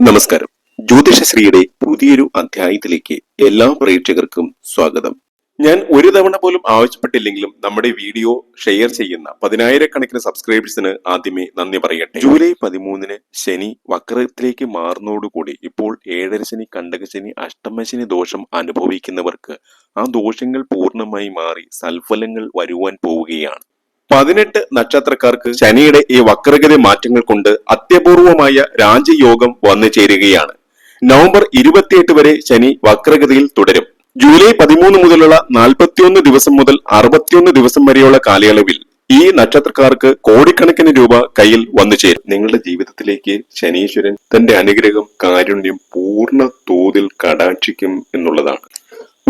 നമസ്കാരം. ജ്യോതിഷശ്രീയുടെ പുതിയൊരു അധ്യായത്തിലേക്ക് എല്ലാ പ്രേക്ഷകർക്കും സ്വാഗതം. ഞാൻ ഒരു തവണ പോലും ആവശ്യപ്പെട്ടില്ലെങ്കിലും നമ്മുടെ വീഡിയോ ഷെയർ ചെയ്യുന്ന പതിനായിരക്കണക്കിന് സബ്സ്ക്രൈബേഴ്സിന് ആദ്യമേ നന്ദി പറയട്ടെ. ജൂലൈ പതിമൂന്നിന് ശനി വക്രത്തിലേക്ക് മാറുന്നതോടുകൂടി ഇപ്പോൾ ഏഴര ശനി കണ്ടക ശനി അഷ്ടമശനി ദോഷം അനുഭവിക്കുന്നവർക്ക് ആ ദോഷങ്ങൾ പൂർണമായി മാറി സൽഫലങ്ങൾ വരുവാൻ പോവുകയാണ്. പതിനെട്ട് നക്ഷത്രക്കാർക്ക് ശനിയുടെ ഈ വക്രഗതി മാറ്റങ്ങൾ കൊണ്ട് അത്യപൂർവമായ രാജയോഗം വന്നു ചേരുകയാണ്. നവംബർ ഇരുപത്തിയെട്ട് വരെ ശനി വക്രഗതിയിൽ തുടരും. ജൂലൈ പതിമൂന്ന് മുതലുള്ള നാൽപ്പത്തിയൊന്ന് ദിവസം മുതൽ അറുപത്തിയൊന്ന് ദിവസം വരെയുള്ള കാലയളവിൽ ഈ നക്ഷത്രക്കാർക്ക് കോടിക്കണക്കിന് രൂപ കയ്യിൽ വന്നു ചേരും. നിങ്ങളുടെ ജീവിതത്തിലേക്ക് ശനീശ്വരൻ തന്റെ അനുഗ്രഹം കാരുണ്യം പൂർണ തോതിൽ കടാക്ഷിക്കും എന്നുള്ളതാണ്.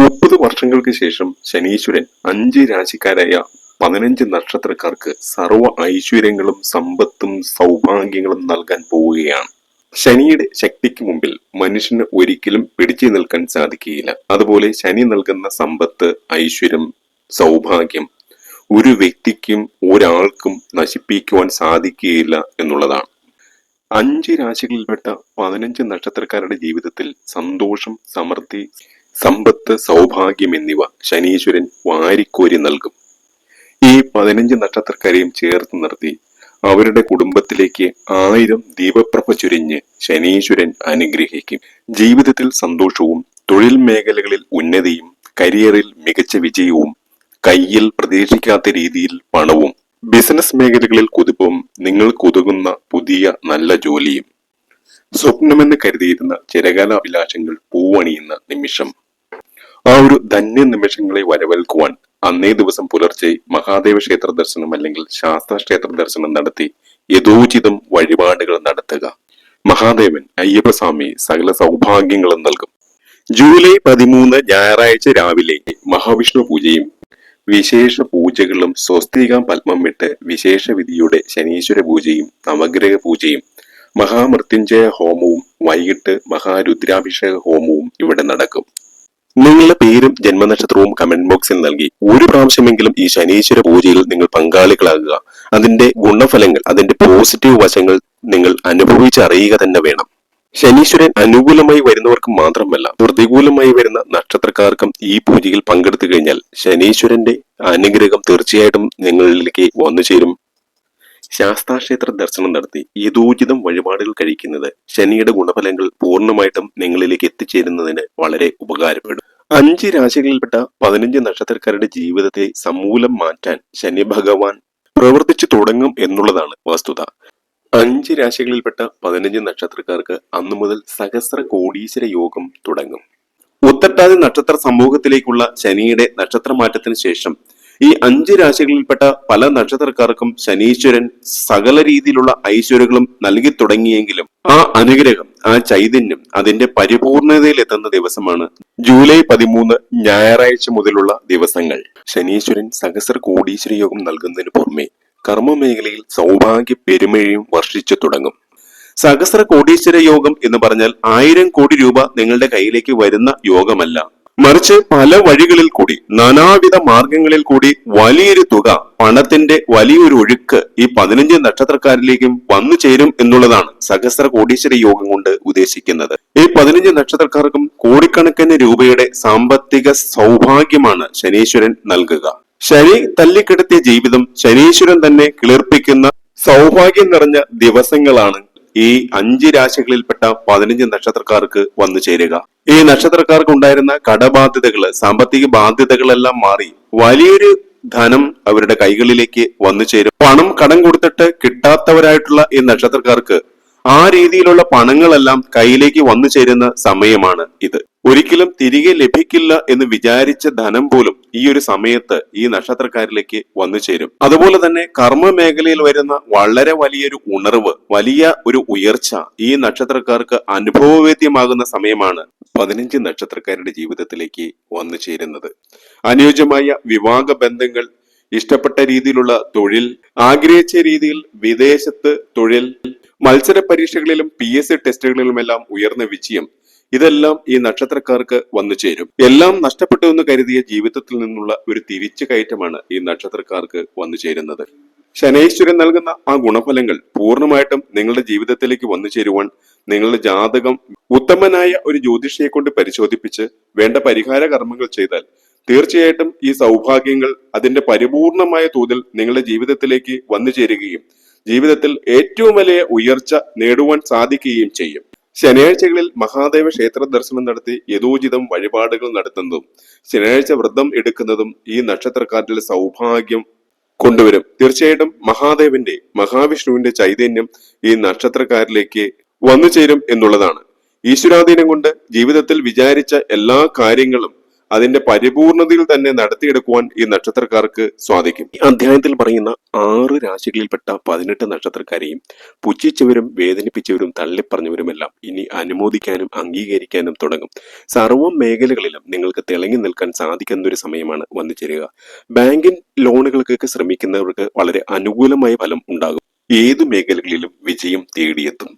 മുപ്പത് വർഷങ്ങൾക്ക് ശേഷം ശനീശ്വരൻ അഞ്ച് രാശിക്കാരായ പതിനഞ്ച് നക്ഷത്രക്കാർക്ക് സർവ ഐശ്വര്യങ്ങളും സമ്പത്തും സൗഭാഗ്യങ്ങളും നൽകാൻ പോവുകയാണ്. ശനിയുടെ ശക്തിക്ക് മുമ്പിൽ മനുഷ്യന് ഒരിക്കലും പിടിച്ചു നിൽക്കാൻ സാധിക്കുകയില്ല. അതുപോലെ ശനി നൽകുന്ന സമ്പത്ത് ഐശ്വര്യം സൗഭാഗ്യം ഒരു വ്യക്തിക്കും ഒരാൾക്കും നശിപ്പിക്കുവാൻ സാധിക്കുകയില്ല എന്നുള്ളതാണ്. അഞ്ച് രാശികളിൽപ്പെട്ട പതിനഞ്ച് നക്ഷത്രക്കാരുടെ ജീവിതത്തിൽ സന്തോഷം സമൃദ്ധി സമ്പത്ത് സൗഭാഗ്യം എന്നിവ ശനീശ്വരൻ വാരിക്കോരി നൽകും. ഈ പതിനഞ്ച് നക്ഷത്രക്കാരെയും ചേർത്ത് നിർത്തി. അവരുടെ കുടുംബത്തിലേക്ക് ആയിരം ദീപപ്രഭ ചുരിഞ്ഞ് ശനീശ്വരൻ അനുഗ്രഹിക്കും. ജീവിതത്തിൽ സന്തോഷവും തൊഴിൽ മേഖലകളിൽ ഉന്നതിയും കരിയറിൽ മികച്ച വിജയവും കയ്യിൽ പ്രതീക്ഷിക്കാത്ത രീതിയിൽ പണവും ബിസിനസ് മേഖലകളിൽ കുതിപ്പും നിങ്ങൾ കുതുകുന്ന പുതിയ നല്ല ജോലിയും. സ്വപ്നമെന്ന് കരുതിയിരുന്ന ചിരകാല അഭിലാഷങ്ങൾ പൂവണിയുന്ന നിമിഷം ആ ഒരു ധന്യ നിമിഷങ്ങളെ വരവേൽക്കുവാൻ അന്നേ ദിവസം പുലർച്ചെ മഹാദേവ ക്ഷേത്ര ദർശനം അല്ലെങ്കിൽ ശാസ്ത്ര ക്ഷേത്ര ദർശനം നടത്തി യഥോചിതം വഴിപാടുകൾ നടത്തുക. മഹാദേവൻ അയ്യപ്പസ്വാമി സകല സൗഭാഗ്യങ്ങളും നൽകും. ജൂലൈ പതിമൂന്ന് ഞായറാഴ്ച രാവിലെ മഹാവിഷ്ണു പൂജയും വിശേഷ പൂജകളും സ്വസ്തികാം പത്മം വിട്ട് വിശേഷ വിധിയുടെ ശനീശ്വര പൂജയും നവഗ്രഹ പൂജയും മഹാമൃത്യുഞ്ജയ ഹോമവും വൈകിട്ട് മഹാരുദ്രാഭിഷേക ഹോമവും ഇവിടെ നടക്കും. നിങ്ങളുടെ പേരും ജന്മനക്ഷത്രവും കമന്റ് ബോക്സിൽ നൽകി. ഒരു പ്രാവശ്യമെങ്കിലും ഈ ശനീശ്വര പൂജയിൽ നിങ്ങൾ പങ്കാളികളാകുക. അതിന്റെ ഗുണഫലങ്ങൾ അതിന്റെ പോസിറ്റീവ് വശങ്ങൾ നിങ്ങൾ അനുഭവിച്ചറിയുക തന്നെ വേണം. ശനീശ്വരൻ അനുകൂലമായി വരുന്നവർക്ക് മാത്രമല്ല പ്രതികൂലമായി വരുന്ന നക്ഷത്രക്കാർക്കും ഈ പൂജയിൽ പങ്കെടുത്തു കഴിഞ്ഞാൽ ശനീശ്വരന്റെ അനുഗ്രഹം തീർച്ചയായിട്ടും നിങ്ങളിലേക്ക് വന്നു ചേരും. ശാസ്താക്ഷേത്ര ദർശനം നടത്തി യഥോചിതം വഴിപാടുകൾ കഴിക്കുന്നത് ശനിയുടെ ഗുണഫലങ്ങൾ പൂർണമായിട്ടും നിങ്ങളിലേക്ക് എത്തിച്ചേരുന്നതിന് വളരെ ഉപകാരപ്പെടും. അഞ്ച് രാശികളിൽപ്പെട്ട പതിനഞ്ച് നക്ഷത്രക്കാരുടെ ജീവിതത്തെ സമൂലം മാറ്റാൻ ശനി ഭഗവാൻ പ്രവർത്തിച്ചു തുടങ്ങും എന്നുള്ളതാണ് വസ്തുത. അഞ്ച് രാശികളിൽപ്പെട്ട പതിനഞ്ച് നക്ഷത്രക്കാർക്ക് അന്നു മുതൽ സഹസ്ര കോടീശ്വര യോഗം തുടങ്ങും. ഉത്തട്ടാതി നക്ഷത്ര സമൂഹത്തിലേക്കുള്ള ശനിയുടെ നക്ഷത്രമാറ്റത്തിന് ശേഷം ഈ അഞ്ച് രാശികളിൽപ്പെട്ട പല നക്ഷത്രക്കാർക്കും ശനീശ്വരൻ സകല രീതിയിലുള്ള ഐശ്വര്യങ്ങളും നൽകി തുടങ്ങിയെങ്കിലും ആ അനുഗ്രഹം ആ ചൈതന്യം അതിന്റെ പരിപൂർണതയിൽ എത്തുന്ന ദിവസമാണ് ജൂലൈ പതിമൂന്ന് ഞായറാഴ്ച മുതലുള്ള ദിവസങ്ങൾ. ശനീശ്വരൻ സഹസ്ര കോടീശ്വര യോഗം നൽകുന്നതിന് പുറമെ കർമ്മ മേഖലയിൽ സൗഭാഗ്യ പെരുമഴയും വർഷിച്ചു തുടങ്ങും. സഹസ്ര കോടീശ്വര യോഗം എന്ന് പറഞ്ഞാൽ ആയിരം കോടി രൂപ നിങ്ങളുടെ കയ്യിലേക്ക് വരുന്ന യോഗമല്ല. മറിച്ച് പല വഴികളിൽ കൂടി നാനാവിധ മാർഗങ്ങളിൽ കൂടി വലിയൊരു തുക പണത്തിന്റെ വലിയൊരു ഒഴുക്ക് ഈ പതിനഞ്ച് നക്ഷത്രക്കാരിലേക്കും വന്നു ചേരും എന്നുള്ളതാണ് സഹസ്ര കോടീശ്വര യോഗം കൊണ്ട് ഉദ്ദേശിക്കുന്നത്. ഈ പതിനഞ്ച് നക്ഷത്രക്കാർക്കും കോടിക്കണക്കിന് രൂപയുടെ സാമ്പത്തിക സൗഭാഗ്യമാണ് ശനീശ്വരൻ നൽകുക. ശനി തല്ലിക്കെടുത്തിയ ജീവിതം ശനീശ്വരൻ തന്നെ കിളിർപ്പിക്കുന്ന സൗഭാഗ്യം നിറഞ്ഞ ദിവസങ്ങളാണ് ഈ അഞ്ച് രാശികളിൽപ്പെട്ട പതിനഞ്ച് നക്ഷത്രക്കാർക്ക് വന്നു ചേരുക. ഈ നക്ഷത്രക്കാർക്ക് ഉണ്ടായിരുന്ന കടബാധ്യതകൾ സാമ്പത്തിക ബാധ്യതകളെല്ലാം മാറി വലിയൊരു ധനം അവരുടെ കൈകളിലേക്ക് വന്നു ചേരും. പണം കടം കൊടുത്തിട്ട് കിട്ടാത്തവരായിട്ടുള്ള ഈ നക്ഷത്രക്കാർക്ക് ആ രീതിയിലുള്ള പണങ്ങളെല്ലാം കയ്യിലേക്ക് വന്നു ചേരുന്ന സമയമാണ് ഇത്. ഒരിക്കലും തിരികെ ലഭിക്കില്ല എന്ന് വിചാരിച്ച ധനം പോലും ഈ ഒരു സമയത്ത് ഈ നക്ഷത്രക്കാരിലേക്ക് വന്നു ചേരും. അതുപോലെ തന്നെ കർമ്മ മേഖലയിൽ വരുന്ന വളരെ വലിയൊരു ഉണർവ് വലിയ ഒരു ഉയർച്ച ഈ നക്ഷത്രക്കാർക്ക് അനുഭവവേദ്യമാകുന്ന സമയമാണ് പതിനഞ്ച് നക്ഷത്രക്കാരുടെ ജീവിതത്തിലേക്ക് വന്നു ചേരുന്നത്. അനുയോജ്യമായ വിവാഹ ബന്ധങ്ങൾ ഇഷ്ടപ്പെട്ട രീതിയിലുള്ള തൊഴിൽ ആഗ്രഹിച്ച രീതിയിൽ വിദേശത്ത് തൊഴിൽ മത്സര പരീക്ഷകളിലും പി എസ് സി ടെസ്റ്റുകളിലുമെല്ലാം ഉയർന്ന വിജയം ഇതെല്ലാം ഈ നക്ഷത്രക്കാർക്ക് വന്നു ചേരും. എല്ലാം നഷ്ടപ്പെട്ടു എന്ന് കരുതിയ ജീവിതത്തിൽ നിന്നുള്ള ഒരു തിരിച്ചു കയറ്റമാണ് ഈ നക്ഷത്രക്കാർക്ക് വന്നു ചേരുന്നത്. ശനൈശ്വരൻ നൽകുന്ന ആ ഗുണഫലങ്ങൾ പൂർണമായിട്ടും നിങ്ങളുടെ ജീവിതത്തിലേക്ക് വന്നു ചേരുവാൻ നിങ്ങളുടെ ജാതകം ഉത്തമനായ ഒരു ജ്യോതിഷിയെ കൊണ്ട് പരിശോധിപ്പിച്ച് വേണ്ട പരിഹാര കർമ്മങ്ങൾ ചെയ്താൽ തീർച്ചയായിട്ടും ഈ സൗഭാഗ്യങ്ങൾ അതിന്റെ പരിപൂർണമായ തോതിൽ നിങ്ങളുടെ ജീവിതത്തിലേക്ക് വന്നു ചേരുകയും ജീവിതത്തിൽ ഏറ്റവും വലിയ ഉയർച്ച നേടുവാൻ സാധിക്കുകയും ചെയ്യും. ശനിയാഴ്ചകളിൽ മഹാദേവ ക്ഷേത്ര ദർശനം നടത്തി യഥോചിതം വഴിപാടുകൾ നടത്തുന്നതും ശനിയാഴ്ച വ്രതം എടുക്കുന്നതും ഈ നക്ഷത്രക്കാരിൽ സൗഭാഗ്യം കൊണ്ടുവരും. തീർച്ചയായിട്ടും മഹാദേവന്റെ മഹാവിഷ്ണുവിന്റെ ചൈതന്യം ഈ നക്ഷത്രക്കാരിലേക്ക് വന്നു ചേരും എന്നുള്ളതാണ്. ഈശ്വരാധീനം കൊണ്ട് ജീവിതത്തിൽ വിചാരിച്ച എല്ലാ കാര്യങ്ങളും അതിന്റെ പരിപൂർണതയിൽ തന്നെ നടത്തിയെടുക്കുവാൻ ഈ നക്ഷത്രക്കാർക്ക് സാധിക്കും. ഈ അധ്യായത്തിൽ പറയുന്ന ആറ് രാശികളിൽപ്പെട്ട പതിനെട്ട് നക്ഷത്രക്കാരെയും പുച്ഛിച്ചവരും വേദനിപ്പിച്ചവരും തള്ളിപ്പറഞ്ഞവരുമെല്ലാം ഇനി അനുമോദിക്കാനും അംഗീകരിക്കാനും തുടങ്ങും. സർവ മേഖലകളിലും നിങ്ങൾക്ക് തിളങ്ങി നിൽക്കാൻ സാധിക്കുന്ന ഒരു സമയമാണ് വന്നു ചേരുക. ബാങ്കിൻ ലോണുകൾക്കൊക്കെ ശ്രമിക്കുന്നവർക്ക് വളരെ അനുകൂലമായ ഫലം ഉണ്ടാകും. ഏതു മേഖലകളിലും വിജയം തേടിയെത്തും.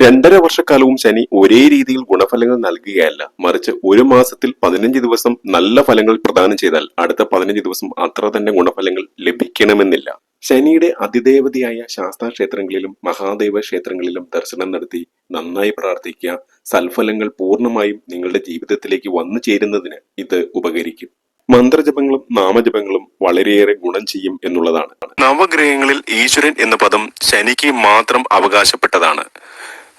രണ്ടര വർഷക്കാലവും ശനി ഒരേ രീതിയിൽ ഗുണഫലങ്ങൾ നൽകുകയല്ല. മറിച്ച് ഒരു മാസത്തിൽ പതിനഞ്ച് ദിവസം നല്ല ഫലങ്ങൾ പ്രദാനം ചെയ്താൽ അടുത്ത പതിനഞ്ച് ദിവസം അത്ര തന്നെ ഗുണഫലങ്ങൾ ലഭിക്കണമെന്നില്ല. ശനിയുടെ അതിദേവതയായ ശാസ്താ ക്ഷേത്രങ്ങളിലും മഹാദേവ ക്ഷേത്രങ്ങളിലും ദർശനം നടത്തി നന്നായി പ്രാർത്ഥിക്കുക. സൽഫലങ്ങൾ പൂർണമായും നിങ്ങളുടെ ജീവിതത്തിലേക്ക് വന്നു ചേരുന്നതിന് ഇത് ഉപകരിക്കും. മന്ത്രജപങ്ങളും നാമജപങ്ങളും വളരെയേറെ ഗുണം ചെയ്യും എന്നുള്ളതാണ്. നവഗ്രഹങ്ങളിൽ ഈശ്വരൻ എന്ന പദം ശനിക്ക് മാത്രം അവകാശപ്പെട്ടതാണ്.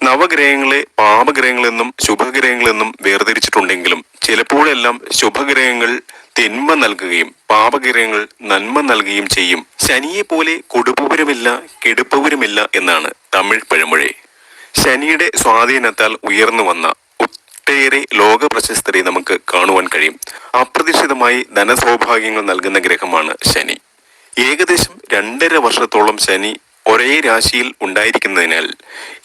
നവഗ്രഹങ്ങളെ പാപഗ്രഹങ്ങളെന്നും ശുഭഗ്രഹങ്ങളെന്നും വേർതിരിച്ചിട്ടുണ്ടെങ്കിലും ചിലപ്പോഴെല്ലാം ശുഭഗ്രഹങ്ങൾ തിന്മ നൽകുകയും പാപഗ്രഹങ്ങൾ നന്മ നൽകുകയും ചെയ്യും. ശനിയെ പോലെ കൊടുപ്പുവരുമില്ല കെടുപ്പുവരുമില്ല എന്നാണ് തമിഴ് പഴമൊഴി. ശനിയുടെ സ്വാധീനത്താൽ ഉയർന്നു വന്ന ഒട്ടേറെ ലോക പ്രശസ്തരെ നമുക്ക് കാണുവാൻ കഴിയും. അപ്രതീക്ഷിതമായി ധനസൗഭാഗ്യങ്ങൾ നൽകുന്ന ഗ്രഹമാണ് ശനി. ഏകദേശം രണ്ടര വർഷത്തോളം ശനി ഒരേ രാശിയിൽ ഉണ്ടായിരിക്കുന്നതിനാൽ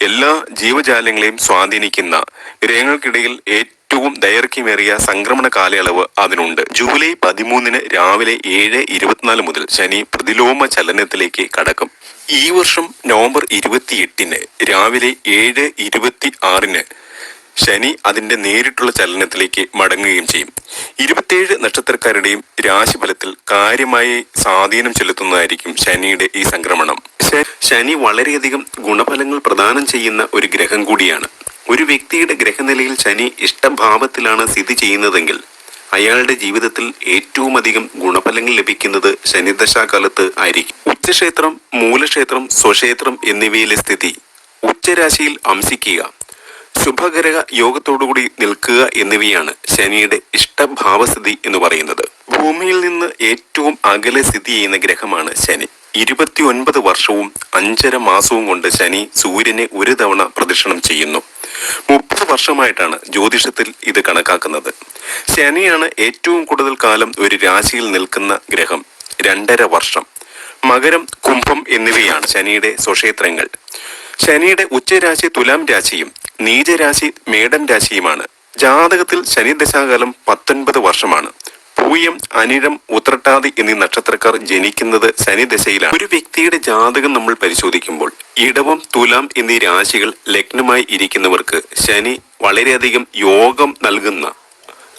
എല്ലാ ജീവജാലങ്ങളെയും സ്വാധീനിക്കുന്ന ഗ്രഹങ്ങൾക്കിടയിൽ ഏറ്റവും ദൈർഘ്യമേറിയ സംക്രമണ കാലയളവ് അതിനുണ്ട്. ജൂലൈ പതിമൂന്നിന് രാവിലെ ഏഴ് ഇരുപത്തിനാല് മുതൽ ശനി പ്രതിലോമ ചലനത്തിലേക്ക് കടക്കും. ഈ വർഷം നവംബർ ഇരുപത്തിയെട്ടിന് രാവിലെ ഏഴ് ഇരുപത്തി ആറിന് ശനി അതിന്റെ നേരിട്ടുള്ള ചലനത്തിലേക്ക് മടങ്ങുകയും ചെയ്യും. ഇരുപത്തിയേഴ് നക്ഷത്രക്കാരുടെയും രാശിഫലത്തിൽ കാര്യമായി സ്വാധീനം ചെലുത്തുന്നതായിരിക്കും ശനിയുടെ ഈ സംക്രമണം. ശനി വളരെയധികം ഗുണഫലങ്ങൾ പ്രദാനം ചെയ്യുന്ന ഒരു ഗ്രഹം കൂടിയാണ്. ഒരു വ്യക്തിയുടെ ഗ്രഹനിലയിൽ ശനി ഇഷ്ടഭാവത്തിലാണ് സ്ഥിതി ചെയ്യുന്നതെങ്കിൽ അയാളുടെ ജീവിതത്തിൽ ഏറ്റവും അധികം ഗുണഫലങ്ങൾ ലഭിക്കുന്നത് ശനിദശാകാലത്ത് ആയിരിക്കും. ഉച്ചക്ഷേത്രം മൂലക്ഷേത്രം സ്വക്ഷേത്രം എന്നിവയിലെ സ്ഥിതി ഉച്ചരാശിയിൽ അംശിക്കുക. ശുഭഗ്രഹ യോഗത്തോടുകൂടി നിൽക്കുക എന്നിവയാണ് ശനിയുടെ ഇഷ്ടഭാവസ്ഥിതി എന്ന് പറയുന്നത്. ഭൂമിയിൽ നിന്ന് ഏറ്റവും അകലെ സ്ഥിതി ചെയ്യുന്ന ഗ്രഹമാണ് ശനി. ഇരുപത്തി ഒൻപത് വർഷവും അഞ്ചര മാസവും കൊണ്ട് ശനി സൂര്യനെ ഒരു തവണ പ്രദക്ഷിണം ചെയ്യുന്നു. മുപ്പത് വർഷമായിട്ടാണ് ജ്യോതിഷത്തിൽ ഇത് കണക്കാക്കുന്നത്. ശനിയാണ് ഏറ്റവും കൂടുതൽ കാലം ഒരു രാശിയിൽ നിൽക്കുന്ന ഗ്രഹം. രണ്ടര വർഷം. മകരം കുംഭം എന്നിവയാണ് ശനിയുടെ സ്വക്ഷേത്രങ്ങൾ. ശനിയുടെ ഉച്ചരാശി തുലാം രാശിയും നീചരാശി മേടൻ രാശിയുമാണ്. ജാതകത്തിൽ ശനി ദശാകാലം പത്തൊൻപത് വർഷമാണ്. പൂയം അനിഴം ഉത്രട്ടാതി എന്നീ നക്ഷത്രക്കാർ ജനിക്കുന്നത് ശനി ദശയിലാണ്. ഒരു വ്യക്തിയുടെ ജാതകം നമ്മൾ പരിശോധിക്കുമ്പോൾ ഇടവം തുലാം എന്നീ രാശികൾ ലഗ്നമായി ഇരിക്കുന്നവർക്ക് ശനി വളരെയധികം യോഗം നൽകുന്ന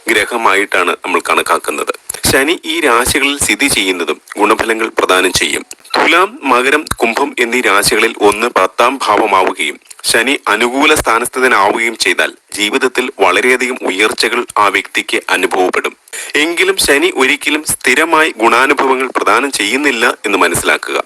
ഗ്രഹമായിട്ടാണ് നമ്മൾ കണക്കാക്കുന്നത്. ശനി ഈ രാശികളിൽ സ്ഥിതി ചെയ്യുന്നതും ഗുണഫലങ്ങൾ പ്രദാനം ചെയ്യും. തുലാം മകരം കുംഭം എന്നീ രാശികളിൽ ഒന്ന് പത്താം ഭാവമാവുകയും ശനി അനുകൂല സ്ഥാനസ്ഥനാവുകയും ചെയ്താൽ ജീവിതത്തിൽ വളരെയധികം ഉയർച്ചകൾ ആ വ്യക്തിക്ക് അനുഭവപ്പെടും. എങ്കിലും ശനി ഒരിക്കലും സ്ഥിരമായി ഗുണാനുഭവങ്ങൾ പ്രദാനം ചെയ്യുന്നില്ല എന്ന് മനസ്സിലാക്കുക.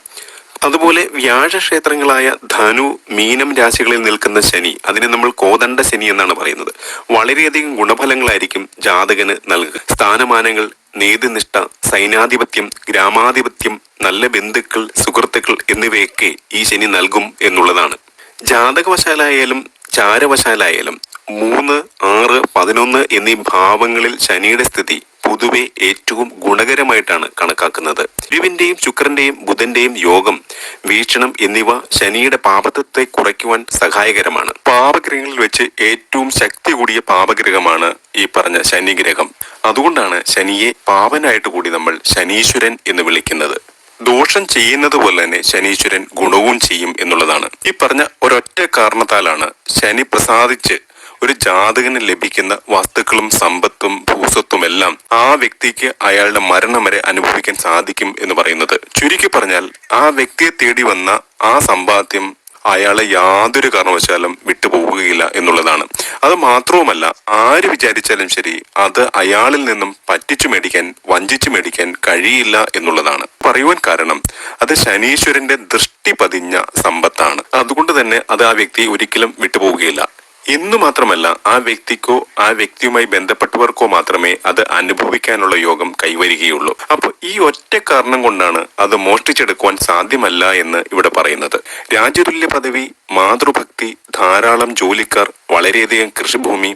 അതുപോലെ വ്യാഴക്ഷേത്രങ്ങളായ ധനു മീനം രാശികളിൽ നിൽക്കുന്ന ശനി അതിനെ നമ്മൾ കോദണ്ഡ ശനി എന്നാണ് പറയുന്നത്. വളരെയധികം ഗുണഫലങ്ങളായിരിക്കും ജാതകന് നൽകുക. സ്ഥാനമാനങ്ങൾ നീതിനിഷ്ഠ സൈനാധിപത്യം ഗ്രാമാധിപത്യം നല്ല ബന്ധുക്കൾ സുഹൃത്തുക്കൾ എന്നിവയൊക്കെ ഈ ശനി നൽകും എന്നുള്ളതാണ്. ജാതകവശാലായാലും ചാരവശാലായാലും മൂന്ന് ആറ് പതിനൊന്ന് എന്നീ ഭാവങ്ങളിൽ ശനിയുടെ സ്ഥിതി പൊതുവെ ഏറ്റവും ഗുണകരമായിട്ടാണ് കണക്കാക്കുന്നത്. ഗുരുവിന്റെയും ശുക്രന്റെയും ബുധന്റെയും യോഗം വീക്ഷണം എന്നിവ ശനിയുടെ പാപത്വത്തെ കുറയ്ക്കുവാൻ സഹായകരമാണ്. പാപഗ്രഹങ്ങളിൽ വെച്ച് ഏറ്റവും ശക്തി കൂടിയ പാപഗ്രഹമാണ് ഈ പറഞ്ഞ ശനിഗ്രഹം. അതുകൊണ്ടാണ് ശനിയെ പാവനായിട്ട് കൂടി നമ്മൾ ശനീശ്വരൻ എന്ന് വിളിക്കുന്നത്. ദോഷം ചെയ്യുന്നത് പോലെ തന്നെ ശനീശ്വരൻ ഗുണവും ചെയ്യും എന്നുള്ളതാണ്. ഈ പറഞ്ഞ ഒരൊറ്റ കാരണത്താലാണ് ശനി പ്രസാദിച്ച് ഒരു ജാതകന് ലഭിക്കുന്ന വസ്തുക്കളും സമ്പത്തും ഭൂസ്വത്തും എല്ലാം ആ വ്യക്തിക്ക് അയാളുടെ മരണം വരെ അനുഭവിക്കാൻ സാധിക്കും എന്ന് പറയുന്നത്. ചുരുക്കി പറഞ്ഞാൽ ആ വ്യക്തിയെ തേടി വന്ന ആ സമ്പാദ്യം അയാളെ യാതൊരു കാരണവശാലും വിട്ടുപോവുകയില്ല എന്നുള്ളതാണ്. അത് മാത്രവുമല്ല ആര് വിചാരിച്ചാലും ശരി അത് അയാളിൽ നിന്നും പറ്റിച്ചു മേടിക്കാൻ വഞ്ചിച്ചു മേടിക്കാൻ കഴിയില്ല എന്നുള്ളതാണ്. പറയുവാൻ കാരണം അത് ശനീശ്വരന്റെ ദൃഷ്ടി പതിഞ്ഞ സമ്പത്താണ്. അതുകൊണ്ട് തന്നെ അത് ആ വ്യക്തി ഒരിക്കലും വിട്ടുപോവുകയില്ല. ഇന്ന് മാത്രമല്ല ആ വ്യക്തിക്കോ ആ വ്യക്തിയുമായി ബന്ധപ്പെട്ടവർക്കോ മാത്രമേ അത് അനുഭവിക്കാനുള്ള യോഗം കൈവരികയുള്ളൂ. അപ്പൊ ഈ ഒറ്റ കാരണം കൊണ്ടാണ് അത് മോഷ്ടിച്ചെടുക്കുവാൻ സാധ്യമല്ല എന്ന് ഇവിടെ പറയുന്നത്. രാജ്യതുല്യ പദവി മാതൃഭക്തി ധാരാളം ജോലിക്കാർ വളരെയധികം കൃഷിഭൂമി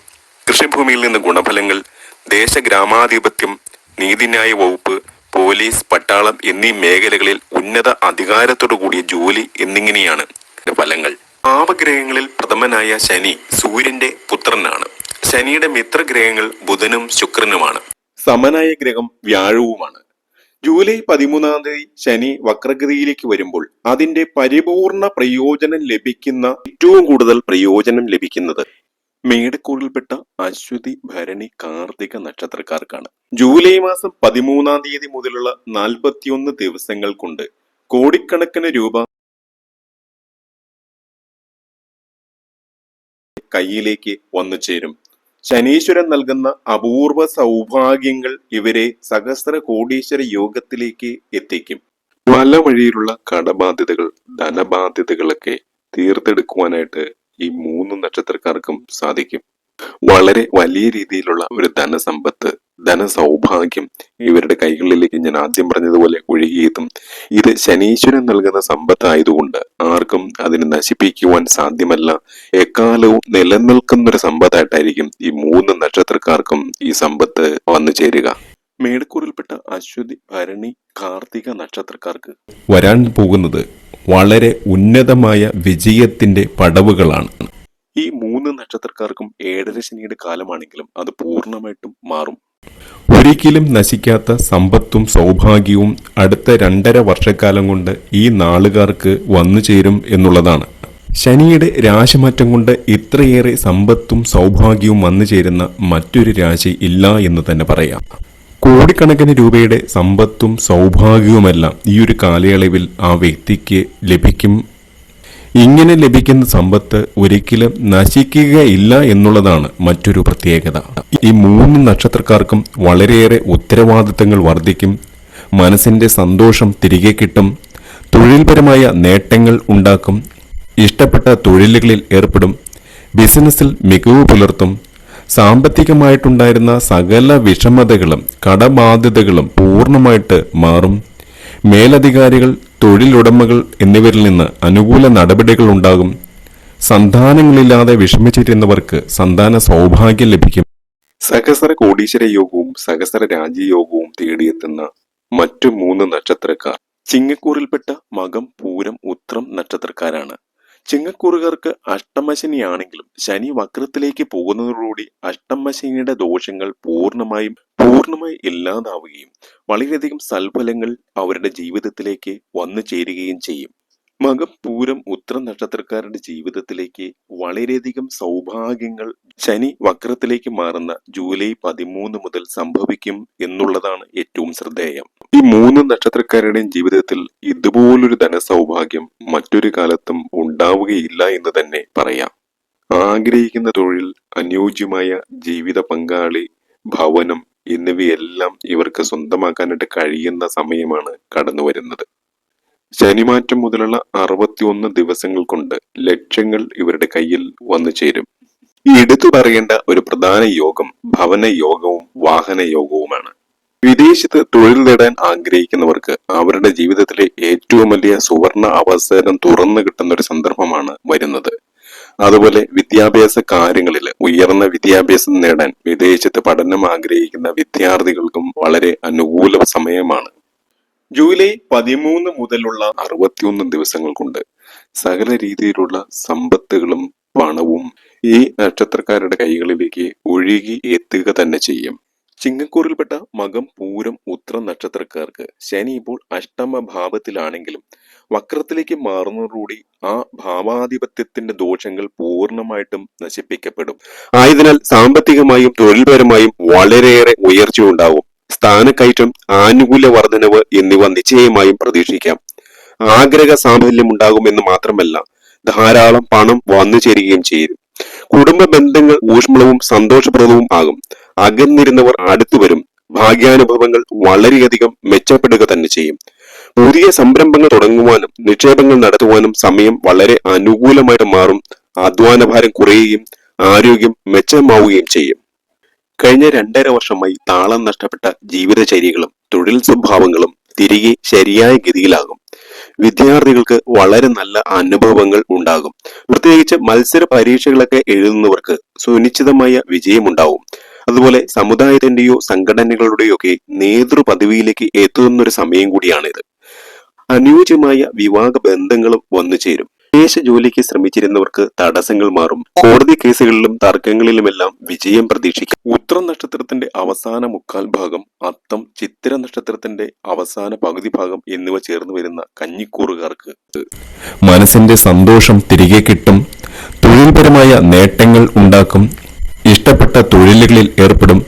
കൃഷിഭൂമിയിൽ നിന്ന് ഗുണഫലങ്ങൾ ദേശഗ്രാമാധിപത്യം നീതിന്യായ വകുപ്പ് പോലീസ് പട്ടാളം എന്നീ മേഖലകളിൽ ഉന്നത അധികാരത്തോടു കൂടിയ ജോലി എന്നിങ്ങനെയാണ് ഫലങ്ങൾ. പാപഗ്രഹങ്ങളിൽ പ്രഥമനായ ശനി സൂര്യന്റെ പുത്രനാണ്. ശനിയുടെ മിത്രഗ്രഹങ്ങൾ ബുധനും ശുക്രനുമാണ്. സമനായ ഗ്രഹം വ്യാഴവുമാണ്. ജൂലൈ പതിമൂന്നാം തീയതി ശനി വക്രഗതിയിലേക്ക് വരുമ്പോൾ അതിന്റെ പരിപൂർണ പ്രയോജനം ലഭിക്കുന്ന ഏറ്റവും കൂടുതൽ പ്രയോജനം ലഭിക്കുന്നത് മേടക്കൂറിൽപ്പെട്ട അശ്വതി ഭരണി കാർത്തിക നക്ഷത്രക്കാർക്കാണ്. ജൂലൈ മാസം പതിമൂന്നാം തീയതി മുതലുള്ള നാൽപ്പത്തിയൊന്ന് ദിവസങ്ങൾ കൊണ്ട് കോടിക്കണക്കിന് രൂപ കയ്യിലേക്ക് വന്നു ചേരും. ശനീശ്വരൻ നൽകുന്ന അപൂർവ സൗഭാഗ്യങ്ങൾ ഇവരെ സഹസ്ര കോടീശ്വര യോഗത്തിലേക്ക് എത്തിക്കും. പല വഴിയിലുള്ള കടബാധ്യതകൾ ധനബാധ്യതകളൊക്കെ തീർത്തെടുക്കുവാനായിട്ട് ഈ മൂന്ന് നക്ഷത്രക്കാർക്കും സാധിക്കും. വളരെ വലിയ രീതിയിലുള്ള ഒരു ധനസമ്പത്ത് ധനസൗഭാഗ്യം ഇവരുടെ കൈകളിലേക്ക് ഞാൻ ആദ്യം പറഞ്ഞതുപോലെ ഒഴുകിയെത്തും. ഇത് ശനീശ്വരൻ നൽകുന്ന സമ്പത്തായതുകൊണ്ട് ആർക്കും അതിനെ നശിപ്പിക്കുവാൻ സാധ്യമല്ല. എക്കാലവും നിലനിൽക്കുന്ന ഒരു സമ്പത്തായിട്ടായിരിക്കും ഈ മൂന്ന് നക്ഷത്രക്കാർക്കും ഈ സമ്പത്ത് വന്നു ചേരുക. മേടക്കൂറിൽപ്പെട്ട അശ്വതി ഭരണി കാർത്തിക നക്ഷത്രക്കാർക്ക് വരാൻ പോകുന്നത് വളരെ ഉന്നതമായ വിജയത്തിന്റെ പടവുകളാണ്. ഈ മൂന്ന് നക്ഷത്രക്കാർക്കും ഏഴര ശനിയുടെ കാലമാണെങ്കിലും അത് പൂർണമായിട്ടും മാറും. ഒരിക്കലും നശിക്കാത്ത സമ്പത്തും സൗഭാഗ്യവും അടുത്ത രണ്ടര വർഷക്കാലം കൊണ്ട് ഈ നാളുകാർക്ക് വന്നു ചേരും എന്നുള്ളതാണ്. ശനിയുടെ രാശിമാറ്റം കൊണ്ട് ഇത്രയേറെ സമ്പത്തും സൗഭാഗ്യവും വന്നു ചേരുന്ന മറ്റൊരു രാശി ഇല്ല എന്ന് തന്നെ പറയാം. കോടിക്കണക്കിന് രൂപയുടെ സമ്പത്തും സൗഭാഗ്യവുമെല്ലാം ഈ ഒരു കാലയളവിൽ ആ വ്യക്തിക്ക് ലഭിക്കും ഇങ്ങനെ ലഭിക്കുന്ന സമ്പത്ത് ഒരിക്കലും നശിക്കുകയില്ല എന്നുള്ളതാണ് മറ്റൊരു പ്രത്യേകത. ഈ മൂന്ന് നക്ഷത്രക്കാർക്കും വളരെയേറെ ഉത്തരവാദിത്തങ്ങൾ വർദ്ധിക്കും. മനസ്സിന്റെ സന്തോഷം തിരികെ കിട്ടും. തൊഴിൽപരമായ നേട്ടങ്ങൾ ഉണ്ടാക്കും. ഇഷ്ടപ്പെട്ട തൊഴിലുകളിൽ ഏർപ്പെടും. ബിസിനസ്സിൽ മികവ് പുലർത്തും. സാമ്പത്തികമായിട്ടുണ്ടായിരുന്ന സകല വിഷമതകളും കടബാധ്യതകളും പൂർണമായിട്ട് മാറും. മേലധികാരികൾ തൊഴിലുടമകൾ എന്നിവരിൽ നിന്ന് അനുകൂല നടപടികൾ ഉണ്ടാകും. സന്താനങ്ങളില്ലാതെ വിഷമിച്ചിരുന്നവർക്ക് സന്താന സൗഭാഗ്യം ലഭിക്കും. സഹസ്ര കോടീശ്വര യോഗവും സഹസ്ര രാജ്യയോഗവും തേടിയെത്തുന്ന മറ്റു മൂന്ന് നക്ഷത്രക്കാർ. ചിങ്ങക്കൂറിൽപ്പെട്ട മകം പൂരം ഉത്രം നക്ഷത്രക്കാരാണ്. ചിങ്ങക്കൂറുകാർക്ക് അഷ്ടമശനിയാണെങ്കിലും ശനി വക്രത്തിലേക്ക് പോകുന്നതോടുകൂടി അഷ്ടമശനിയുടെ ദോഷങ്ങൾ പൂർണമായും പൂർണമായി ഇല്ലാതാവുകയും വളരെയധികം സൽഫലങ്ങൾ അവരുടെ ജീവിതത്തിലേക്ക് വന്നു ചേരുകയും ചെയ്യും. മകം ഉത്ര നക്ഷത്രക്കാരുടെ ജീവിതത്തിലേക്ക് വളരെയധികം സൗഭാഗ്യങ്ങൾ ശനി വക്രത്തിലേക്ക് മാറുന്ന ജൂലൈ പതിമൂന്ന് മുതൽ സംഭവിക്കും എന്നുള്ളതാണ് ഏറ്റവും ശ്രദ്ധേയം. ഈ മൂന്ന് നക്ഷത്രക്കാരുടെയും ജീവിതത്തിൽ ഇതുപോലൊരു ധനസൗഭാഗ്യം മറ്റൊരു കാലത്തും ഉണ്ടാവുകയില്ല എന്ന് തന്നെ പറയാം. ആഗ്രഹിക്കുന്ന തൊഴിൽ അനുയോജ്യമായ ജീവിത പങ്കാളി ഭവനം എന്നിവയെല്ലാം ഇവർക്ക് സ്വന്തമാക്കാനായിട്ട് കഴിയുന്ന സമയമാണ് കടന്നു വരുന്നത് ശനിമാറ്റം മുതലുള്ള അറുപത്തിയൊന്ന് ദിവസങ്ങൾ കൊണ്ട് ലക്ഷ്യങ്ങൾ ഇവരുടെ കയ്യിൽ വന്നു ചേരും. എടുത്തു പറയേണ്ട ഒരു പ്രധാന യോഗം ഭവന യോഗവും വാഹന യോഗവുമാണ്. വിദേശത്ത് തൊഴിൽ നേടാൻ ആഗ്രഹിക്കുന്നവർക്ക് അവരുടെ ജീവിതത്തിലെ ഏറ്റവും വലിയ സുവർണ അവസരം തുറന്നു കിട്ടുന്ന ഒരു സന്ദർഭമാണ് വരുന്നത്. അതുപോലെ വിദ്യാഭ്യാസ കാര്യങ്ങളിൽ ഉയർന്ന വിദ്യാഭ്യാസം നേടാൻ വിദേശത്ത് പഠനം ആഗ്രഹിക്കുന്ന വിദ്യാർത്ഥികൾക്കും വളരെ അനുകൂല സമയമാണ്. ജൂലൈ പതിമൂന്ന് മുതലുള്ള അറുപത്തിയൊന്ന് ദിവസങ്ങൾ കൊണ്ട് സകല രീതിയിലുള്ള സമ്പത്തുകളും പണവും ഈ നക്ഷത്രക്കാരുടെ കൈകളിലേക്ക് ഒഴുകി എത്തുക തന്നെ ചെയ്യും. ചിങ്ങക്കൂറിൽപ്പെട്ട മകം പൂരം ഉത്രം നക്ഷത്രക്കാർക്ക് ശനി ഇപ്പോൾ അഷ്ടമ ഭാവത്തിലാണെങ്കിലും വക്രത്തിലേക്ക് മാറുന്നതോടുകൂടി ആ ഭാവാധിപത്യത്തിന്റെ ദോഷങ്ങൾ പൂർണമായിട്ടും നശിപ്പിക്കപ്പെടും. ആയതിനാൽ സാമ്പത്തികമായും തൊഴിൽപരമായും വളരെയേറെ ഉയർച്ചയുണ്ടാവും. സ്ഥാനക്കയറ്റം ആനുകൂല്യ വർധനവ് എന്നിവ നിശ്ചയമായും പ്രതീക്ഷിക്കാം. ആഗ്രഹ സാഫല്യം ഉണ്ടാകുമെന്ന് മാത്രമല്ല ധാരാളം പണം വന്നു ചേരുകയും ചെയ്യും. കുടുംബ ബന്ധങ്ങൾ ഊഷ്മളവും സന്തോഷപ്രദവും ആകും. അകന്നിരുന്നവർ അടുത്തു വരും. ഭാഗ്യാനുഭവങ്ങൾ വളരെയധികം മെച്ചപ്പെടുക തന്നെ ചെയ്യും. പുതിയ സംരംഭങ്ങൾ തുടങ്ങുവാനും നിക്ഷേപങ്ങൾ നടത്തുവാനും സമയം വളരെ അനുകൂലമായിട്ട് മാറും. അധ്വാനഭാരം കുറയുകയും ആരോഗ്യം മെച്ചമാവുകയും ചെയ്യും. കഴിഞ്ഞ രണ്ടര വർഷമായി താളം നഷ്ടപ്പെട്ട ജീവിതചര്യകളും തൊഴിൽ സ്വഭാവങ്ങളും തിരികെ ശരിയായ ഗതിയിലാകും. വിദ്യാർത്ഥികൾക്ക് വളരെ നല്ല അനുഭവങ്ങൾ ഉണ്ടാകും. പ്രത്യേകിച്ച് മത്സര പരീക്ഷകളൊക്കെ എഴുതുന്നവർക്ക് സുനിശ്ചിതമായ വിജയമുണ്ടാവും. അതുപോലെ സമുദായത്തിന്റെയോ സംഘടനകളുടെയോ ഒക്കെ നേതൃപദവിയിലേക്ക് എത്തുന്നൊരു സമയം കൂടിയാണിത്. അനുയോജ്യമായ വിവാഹ ബന്ധങ്ങളും വന്നു ചേരും വിദേശ ജോലിക്ക് ശ്രമിച്ചിരുന്നവർക്ക് തടസ്സങ്ങൾ മാറും. കോടതി കേസുകളിലും തർക്കങ്ങളിലുമെല്ലാം വിജയം പ്രതീക്ഷിക്കാം. ഉത്തര നക്ഷത്രത്തിന്റെ അവസാന മുക്കാൽ ഭാഗം അത്തം ചിത്തിര നക്ഷത്രത്തിന്റെ അവസാന പകുതി ഭാഗം എന്നിവ ചേർന്ന് വരുന്ന കഞ്ഞിക്കൂറുകാർക്ക് മനസ്സിന്റെ സന്തോഷം തിരികെ കിട്ടും. തൊഴിൽപരമായ നേട്ടങ്ങൾ ഉണ്ടാക്കും. ഇഷ്ടപ്പെട്ട തൊഴിലുകളിൽ ഏർപ്പെടും.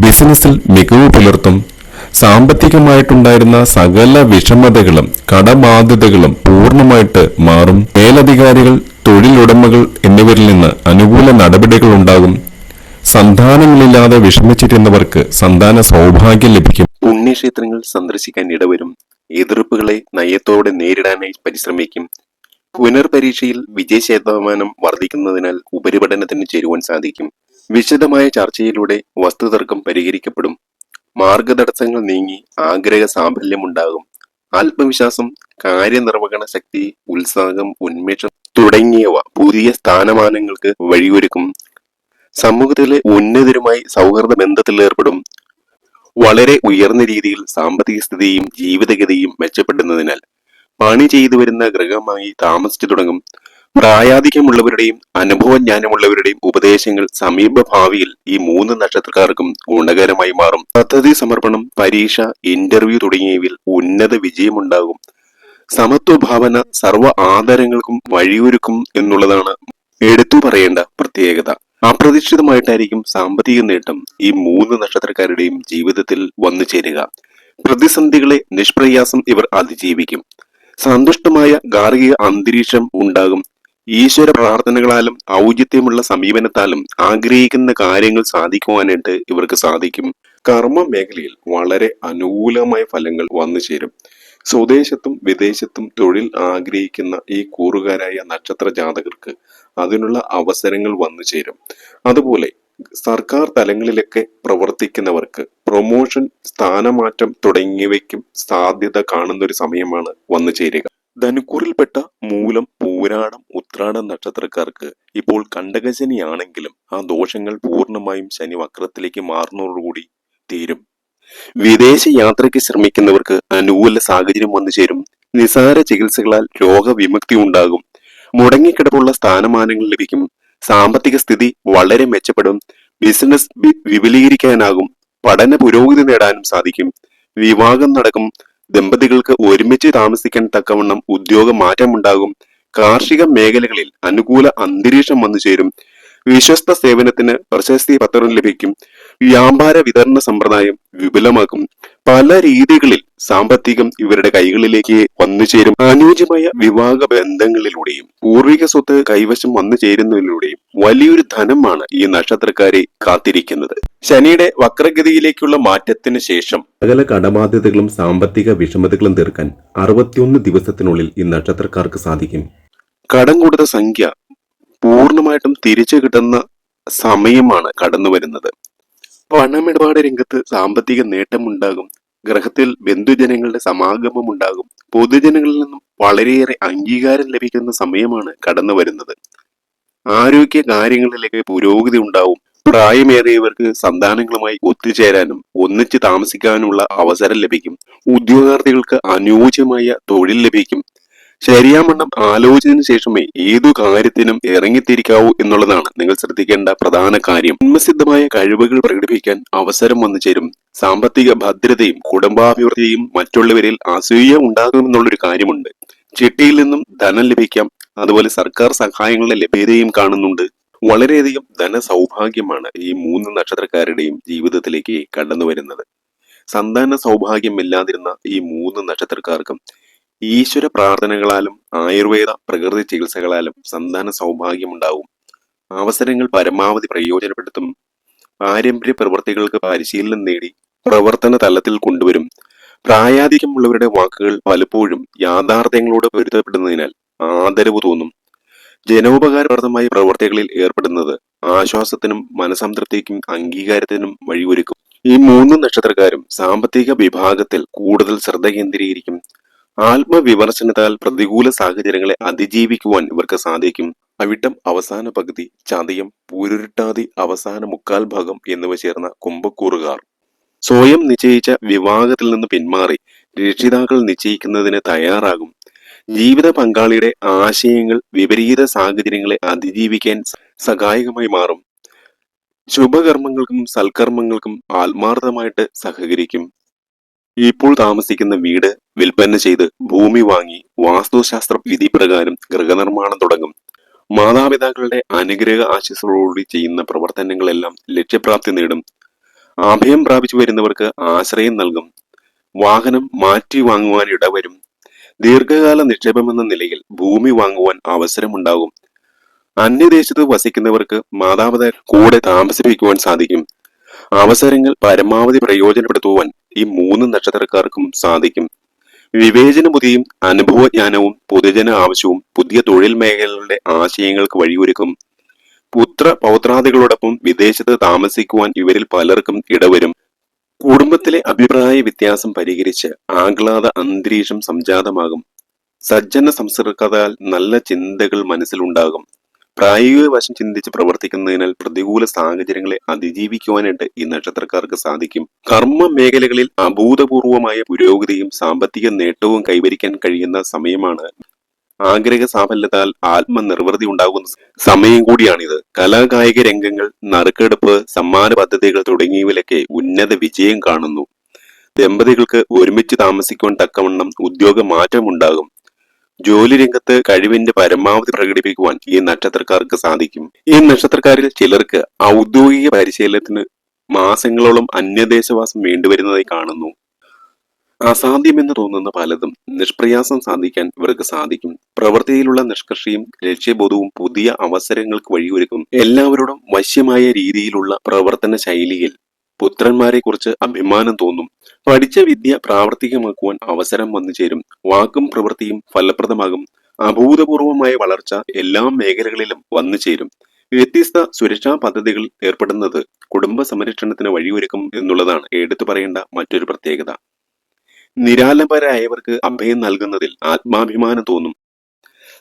ബിസിനസ്സിൽ മികവ് പുലർത്തും. സാമ്പത്തികമായിട്ടുണ്ടായിരുന്ന സകല വിഷമതകളും കടബാധ്യതകളും പൂർണമായിട്ട് മാറും. മേലധികാരികൾ തൊഴിലുടമകൾ എന്നിവരിൽ നിന്ന് അനുകൂല നടപടികൾ ഉണ്ടാകും. സന്താനങ്ങളില്ലാതെ വിഷമിച്ചിരുന്നവർക്ക് സന്താന സൗഭാഗ്യം ലഭിക്കും. പുണ്യക്ഷേത്രങ്ങൾ സന്ദർശിക്കാൻ ഇടവരും. എതിർപ്പുകളെ നയത്തോടെ നേരിടാനായി പരിശ്രമിക്കും. പുനർപരീക്ഷയിൽ വിജയ ശതമാനം വർദ്ധിക്കുന്നതിനാൽ ഉപരിപഠനത്തിന് ചേരുവാൻ സാധിക്കും. വിശദമായ ചർച്ചയിലൂടെ വസ്തുതർക്കം പരിഹരിക്കപ്പെടും. മാർഗതടസ്സങ്ങൾ നീങ്ങി ആഗ്രഹ സാഫല്യമുണ്ടാകും. ആത്മവിശ്വാസം കാര്യനിർവഹണ ശക്തി ഉത്സാഹം ഉന്മേഷം തുടങ്ങിയവ പുതിയ സ്ഥാനമാനങ്ങൾക്ക് വഴിയൊരുക്കും. സമൂഹത്തിലെ ഉന്നതരുമായി സൗഹൃദ ബന്ധത്തിൽ ഏർപ്പെടും. വളരെ ഉയർന്ന രീതിയിൽ സാമ്പത്തിക സ്ഥിതിയും ജീവിതഗതിയും മെച്ചപ്പെടുന്നതിനാൽ പണി ചെയ്തു വരുന്ന ഗൃഹമായി താമസിച്ചു തുടങ്ങും. പ്രായാധിക്യമുള്ളവരുടെയും അനുഭവജ്ഞാനമുള്ളവരുടെയും ഉപദേശങ്ങൾ സമീപ ഭാവിയിൽ ഈ മൂന്ന് നക്ഷത്രക്കാർക്കും ഗുണകരമായി മാറും. പദ്ധതി സമർപ്പണം പരീക്ഷ ഇന്റർവ്യൂ തുടങ്ങിയവയിൽ ഉന്നത വിജയമുണ്ടാകും. സമത്വ ഭാവന സർവ ആദരങ്ങൾക്കും വഴിയൊരുക്കും എന്നുള്ളതാണ് എടുത്തു പറയേണ്ട പ്രത്യേകത. അപ്രതീക്ഷിതമായിട്ടായിരിക്കും സാമ്പത്തിക നേട്ടം ഈ മൂന്ന് നക്ഷത്രക്കാരുടെയും ജീവിതത്തിൽ വന്നു ചേരുക. പ്രതിസന്ധികളെ നിഷ്പ്രയാസം ഇവർ അതിജീവിക്കും. സന്തുഷ്ടമായ ഗാർഹിക അന്തരീക്ഷം ഉണ്ടാകും. ഈശ്വര പ്രാർത്ഥനകളാലും ഔചിത്യമുള്ള സമീപനത്താലും ആഗ്രഹിക്കുന്ന കാര്യങ്ങൾ സാധിക്കുവാനായിട്ട് ഇവർക്ക് സാധിക്കും. കർമ്മ മേഖലയിൽ വളരെ അനുകൂലമായ ഫലങ്ങൾ വന്നു ചേരും. സ്വദേശത്തും വിദേശത്തും തൊഴിൽ ആഗ്രഹിക്കുന്ന ഈ കൂറുകാരായ നക്ഷത്ര ജാതകർക്ക് അതിനുള്ള അവസരങ്ങൾ വന്നു ചേരും. അതുപോലെ സർക്കാർ തലങ്ങളിലൊക്കെ പ്രവർത്തിക്കുന്നവർക്ക് പ്രൊമോഷൻ സ്ഥാനമാറ്റം തുടങ്ങിയവയ്ക്കും സാധ്യത കാണുന്ന ഒരു സമയമാണ് വന്നു ചേരുക. ധനുക്കൂറിൽപ്പെട്ട മൂലം പൂരാടം ഉത്രാടം നക്ഷത്രക്കാർക്ക് ഇപ്പോൾ കണ്ടകശനിയാണെങ്കിലും ആ ദോഷങ്ങൾ പൂർണമായും ശനി വക്രത്തിലേക്ക് മാറുന്നതോടുകൂടി തീരും. വിദേശ യാത്രയ്ക്ക് ശ്രമിക്കുന്നവർക്ക് അനുകൂല സാഹചര്യം വന്നു ചേരും. നിസാര ചികിത്സകളാൽ രോഗവിമുക്തി ഉണ്ടാകും. മുടങ്ങിക്കിടപ്പുള്ള സ്ഥാനമാനങ്ങൾ ലഭിക്കും. സാമ്പത്തിക സ്ഥിതി വളരെ മെച്ചപ്പെടും. ബിസിനസ് വിപുലീകരിക്കാനാകും. പഠന പുരോഗതി നേടാനും സാധിക്കും. വിവാഹം നടക്കും. ദമ്പതികൾക്ക് ഒരുമിച്ച് താമസിക്കാൻ തക്കവണ്ണം ഉദ്യോഗ മാറ്റമുണ്ടാകും. കാർഷിക മേഖലകളിൽ അനുകൂല അന്തരീക്ഷം വന്നു ചേരും. വിശ്വസ്ത സേവനത്തിന് പ്രശസ്തി പത്രം ലഭിക്കും. വ്യാപാര വിതരണ സമ്പ്രദായം വിപുലമാക്കും. പല രീതികളിൽ സാമ്പത്തികം ഇവരുടെ കൈകളിലേക്ക് വന്നു ചേരും. അനുയോജ്യമായ വിവാഹ ബന്ധങ്ങളിലൂടെയും പൂർവിക സ്വത്ത് കൈവശം വന്നു ചേരുന്നതിലൂടെയും വലിയൊരു ധനമാണ് ഈ നക്ഷത്രക്കാരെ കാത്തിരിക്കുന്നത്. ശനിയുടെ വക്രഗതിയിലേക്കുള്ള മാറ്റത്തിന് ശേഷം സകല കടബാധ്യതകളും സാമ്പത്തിക വിഷമതകളും തീർക്കാൻ അറുപത്തിയൊന്ന് ദിവസത്തിനുള്ളിൽ ഈ നക്ഷത്രക്കാർക്ക് സാധിക്കും. കടം കൊടുത്ത സംഖ്യ പൂർണമായിട്ടും തിരിച്ചു കിട്ടുന്ന സമയമാണ് കടന്നു വരുന്നത് പണമിടപാട് രംഗത്ത് സാമ്പത്തിക നേട്ടമുണ്ടാകും. ഗ്രഹത്തിൽ ബന്ധുജനങ്ങളുടെ സമാഗമം ഉണ്ടാകും. പൊതുജനങ്ങളിൽ നിന്നും വളരെയേറെ അംഗീകാരം ലഭിക്കുന്ന സമയമാണ് കടന്നു വരുന്നത്. ആരോഗ്യ കാര്യങ്ങളിലേക്ക് പുരോഗതി ഉണ്ടാവും. പ്രായമേറിയവർക്ക് സന്താനങ്ങളുമായി ഒത്തുചേരാനും ഒന്നിച്ച് താമസിക്കാനുമുള്ള അവസരം ലഭിക്കും. ഉദ്യോഗാർത്ഥികൾക്ക് അനുയോജ്യമായ തൊഴിൽ ലഭിക്കും. ശരിയാമണ്ണം ആലോചിച്ചതിനു ശേഷമേ ഏതു കാര്യത്തിനും ഇറങ്ങിത്തിരിക്കാവൂ എന്നുള്ളതാണ് നിങ്ങൾ ശ്രദ്ധിക്കേണ്ട പ്രധാന കാര്യം. ജന്മസിദ്ധമായ കഴിവുകൾ പ്രകടിപ്പിക്കാൻ അവസരം വന്നു ചേരും. സാമ്പത്തിക ഭദ്രതയും കുടുംബാഭിവൃദ്ധിയും മറ്റുള്ളവരിൽ അസൂയ ഉണ്ടാകുമെന്നുള്ളൊരു കാര്യമുണ്ട്. ചിട്ടിയിൽ നിന്നും ധനം ലഭിക്കാം അതുപോലെ സർക്കാർ സഹായങ്ങളുടെ ലഭ്യതയും കാണുന്നുണ്ട്. വളരെയധികം ധനസൗഭാഗ്യമാണ് ഈ മൂന്ന് നക്ഷത്രക്കാരുടെയും ജീവിതത്തിലേക്ക് കടന്നു വരുന്നത് സന്താന സൗഭാഗ്യമില്ലാതിരുന്ന ഈ മൂന്ന് നക്ഷത്രക്കാർക്കും ഈശ്വര പ്രാർത്ഥനകളാലും ആയുർവേദ പ്രകൃതി ചികിത്സകളാലും സന്താന സൗഭാഗ്യമുണ്ടാവും. അവസരങ്ങൾ പരമാവധി പ്രയോജനപ്പെടുത്തും. പാരമ്പര്യ പ്രവൃത്തികൾക്ക് പരിശീലനം നേടി പ്രവർത്തന തലത്തിൽ കൊണ്ടുവരും. പ്രായാധിക്യമുള്ളവരുടെ വാക്കുകൾ പലപ്പോഴും യാഥാർത്ഥ്യങ്ങളോട് പൊരുത്തപ്പെടുന്നതിനാൽ ആദരവ് തോന്നും. ജനോപകാരപ്രദമായ പ്രവർത്തികളിൽ ഏർപ്പെടുന്നത് ആശ്വാസത്തിനും മനസംതൃപ്തിക്കും അംഗീകാരത്തിനും വഴിയൊരുക്കും. ഈ മൂന്ന് നക്ഷത്രക്കാരും സാമ്പത്തിക വിഭാഗത്തിൽ കൂടുതൽ ശ്രദ്ധ കേന്ദ്രീകരിക്കും. ആത്മവിമർശനത്താൽ പ്രതികൂല സാഹചര്യങ്ങളെ അതിജീവിക്കുവാൻ ഇവർക്ക് സാധിക്കും. അവിട്ടം അവസാന പകുതി ചതയം പൂരുരുട്ടാതി അവസാന മുക്കാൽ ഭാഗം എന്നിവ ചേർന്ന കുംഭക്കൂറുകാർ. സ്വയം നിശ്ചയിച്ച വിവാഹത്തിൽ നിന്ന് പിന്മാറി രക്ഷിതാക്കൾ നിശ്ചയിക്കുന്നതിന് തയ്യാറാകും. ജീവിത പങ്കാളിയുടെ ആശയങ്ങൾ വിപരീത സാഹചര്യങ്ങളെ അതിജീവിക്കാൻ സഹായകമായി മാറും. ശുഭകർമ്മങ്ങൾക്കും സൽക്കർമ്മങ്ങൾക്കും ആത്മാർത്ഥമായിട്ട് സഹകരിക്കും. ഇപ്പോൾ താമസിക്കുന്ന വീട് വിൽപ്പന ചെയ്ത് ഭൂമി വാങ്ങി വാസ്തുശാസ്ത്ര വിധി പ്രകാരം ഗൃഹനിർമ്മാണം തുടങ്ങും. മാതാപിതാക്കളുടെ അനുഗ്രഹ ആശീസ്സോടുകൂടി ചെയ്യുന്ന പ്രവർത്തനങ്ങളെല്ലാം ലക്ഷ്യപ്രാപ്തി നേടും. അഭയം പ്രാപിച്ചു വരുന്നവർക്ക് ആശ്രയം നൽകും. വാഹനം മാറ്റി വാങ്ങുവാൻ ഇടവരും. ദീർഘകാല നിക്ഷേപമെന്ന നിലയിൽ ഭൂമി വാങ്ങുവാൻ അവസരമുണ്ടാകും. അന്യദേശത്ത് വസിക്കുന്നവർക്ക് മാതാപിതാക്കൾ കൂടെ താമസിപ്പിക്കുവാൻ സാധിക്കും. അവസരങ്ങൾ പരമാവധി പ്രയോജനപ്പെടുത്തുവാൻ ഈ മൂന്ന് നക്ഷത്രക്കാർക്കും സാധിക്കും. വിവേചന ബുദ്ധിയും അനുഭവജ്ഞാനവും പൊതുജന ആവശ്യവും പുതിയ തൊഴിൽ മേഖലകളുടെ ആശയങ്ങൾക്ക് വഴിയൊരുക്കും. പുത്ര പൗത്രാദികളോടൊപ്പം വിദേശത്ത് താമസിക്കുവാൻ ഇവരിൽ പലർക്കും ഇടവരും. കുടുംബത്തിലെ അഭിപ്രായ വ്യത്യാസം പരിഹരിച്ച് ആഹ്ലാദ അന്തരീക്ഷം സംജാതമാകും. സജ്ജന സംസർഗത്താൽ നല്ല ചിന്തകൾ മനസ്സിലുണ്ടാകും. പ്രായോഗിക വശം ചിന്തിച്ച് പ്രവർത്തിക്കുന്നതിനാൽ പ്രതികൂല സാഹചര്യങ്ങളെ അതിജീവിക്കുവാനായിട്ട് ഈ നക്ഷത്രക്കാർക്ക് സാധിക്കും. കർമ്മ മേഖലകളിൽ അഭൂതപൂർവമായ പുരോഗതിയും സാമ്പത്തിക നേട്ടവും കൈവരിക്കാൻ കഴിയുന്ന സമയമാണ് ആഗ്രഹ സാഫല്യത്താൽ ആത്മനിർവൃതി ഉണ്ടാകുന്ന സമയം കൂടിയാണിത്. കലാകായിക രംഗങ്ങൾ നറുക്കെടുപ്പ് സമ്മാന പദ്ധതികൾ തുടങ്ങിയവയിലൊക്കെ ഉന്നത വിജയം കാണുന്നു. ദമ്പതികൾക്ക് ഒരുമിച്ച് താമസിക്കുവാൻ തക്കവണ്ണം ഉദ്യോഗ മാറ്റമുണ്ടാകും. ജോലി രംഗത്ത് കഴിവിന്റെ പരമാവധി പ്രകടിപ്പിക്കുവാൻ ഈ നക്ഷത്രക്കാർക്ക് സാധിക്കും. ഈ നക്ഷത്രക്കാരിൽ ചിലർക്ക് ഔദ്യോഗിക പരിശീലനത്തിന് മാസങ്ങളോളം അന്യദേശവാസം വേണ്ടിവരുന്നതായി കാണുന്നു. അസാധ്യമെന്ന് തോന്നുന്ന പലതും നിഷ്പ്രയാസം സാധിക്കാൻ ഇവർക്ക് സാധിക്കും. പ്രവൃത്തിയിലുള്ള നിഷ്കർഷയും ലക്ഷ്യബോധവും പുതിയ അവസരങ്ങൾക്ക് വഴിയൊരുക്കും. എല്ലാവരോടും വശ്യമായ രീതിയിലുള്ള പ്രവർത്തന ശൈലിയിൽ പുത്രന്മാരെ കുറിച്ച് അഭിമാനം തോന്നും. പഠിച്ച വിദ്യ പ്രാവർത്തികമാക്കുവാൻ അവസരം വന്നു ചേരും. വാക്കും പ്രവൃത്തിയും ഫലപ്രദമാകും. അഭൂതപൂർവമായ വളർച്ച എല്ലാ മേഖലകളിലും വന്നു ചേരും. വ്യത്യസ്ത സുരക്ഷാ പദ്ധതികൾ ഏർപ്പെടുന്നത് കുടുംബ സംരക്ഷണത്തിന് വഴിയൊരുക്കും എന്നുള്ളതാണ് എടുത്തു പറയേണ്ട മറ്റൊരു പ്രത്യേകത. നിരാലംബരായവർക്ക് അഭയം നൽകുന്നതിൽ ആത്മാഭിമാനം തോന്നും.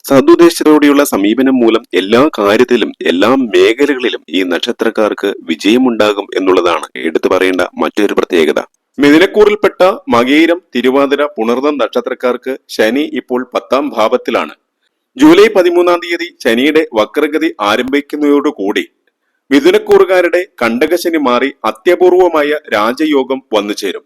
സതുദ്ദേശത്തോടെയുള്ള സമീപനം മൂലം എല്ലാ കാര്യത്തിലും എല്ലാ മേഖലകളിലും ഈ നക്ഷത്രക്കാർക്ക് വിജയമുണ്ടാകും എന്നുള്ളതാണ് എടുത്തു പറയേണ്ട മറ്റൊരു പ്രത്യേകത. മിഥുനക്കൂറിൽപ്പെട്ട മകീരം തിരുവാതിര പുണർദം നക്ഷത്രക്കാർക്ക് ശനി ഇപ്പോൾ പത്താം ഭാവത്തിലാണ്. ജൂലൈ പതിമൂന്നാം തീയതി ശനിയുടെ വക്രഗതി ആരംഭിക്കുന്നതോടുകൂടി മിഥുനക്കൂറുകാരുടെ കണ്ടകശനി മാറി അത്യപൂർവമായ രാജയോഗം വന്നു ചേരും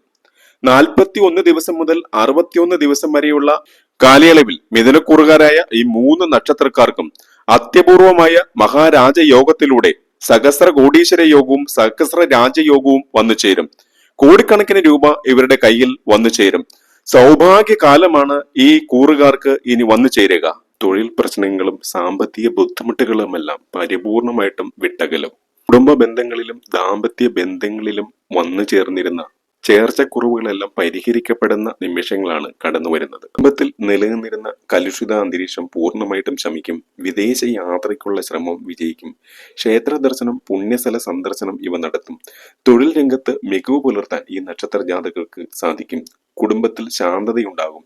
നാൽപ്പത്തി ഒന്ന് ദിവസം മുതൽ അറുപത്തിയൊന്ന് ദിവസം വരെയുള്ള കാലയളവിൽ മിഥുനക്കൂറുകാരായ ഈ മൂന്ന് നക്ഷത്രക്കാർക്കും അത്യപൂർവമായ മഹാരാജയോഗത്തിലൂടെ സഹസ്ര കോടീശ്വര യോഗവും സഹസ്ര രാജയോഗവും വന്നു ചേരും. കോടിക്കണക്കിന് രൂപ ഇവരുടെ കയ്യിൽ വന്നു ചേരും. സൗഭാഗ്യകാലമാണ് ഈ കൂറുകാർക്ക് ഇനി വന്നു ചേരുക. തൊഴിൽ പ്രശ്നങ്ങളും സാമ്പത്തിക ബുദ്ധിമുട്ടുകളുമെല്ലാം പരിപൂർണമായിട്ടും വിട്ടകലും. കുടുംബ ബന്ധങ്ങളിലും ദാമ്പത്യ ബന്ധങ്ങളിലും വന്നു ചേർന്നിരുന്ന ചേർച്ചക്കുറവുകളെല്ലാം പരിഹരിക്കപ്പെടുന്ന നിമിഷങ്ങളാണ് കടന്നു വരുന്നത്. കുടുംബത്തിൽ നിലനിന്നിരുന്ന കലുഷിത അന്തരീക്ഷം പൂർണമായിട്ടും ശമിക്കും. വിദേശ യാത്രയ്ക്കുള്ള ശ്രമം വിജയിക്കും. ക്ഷേത്ര ദർശനം പുണ്യസ്ഥല സന്ദർശനം ഇവ നടത്തും. തൊഴിൽ രംഗത്ത് മികവ് പുലർത്താൻ ഈ നക്ഷത്ര ജാതകർക്ക് സാധിക്കും. കുടുംബത്തിൽ ശാന്തതയുണ്ടാകും.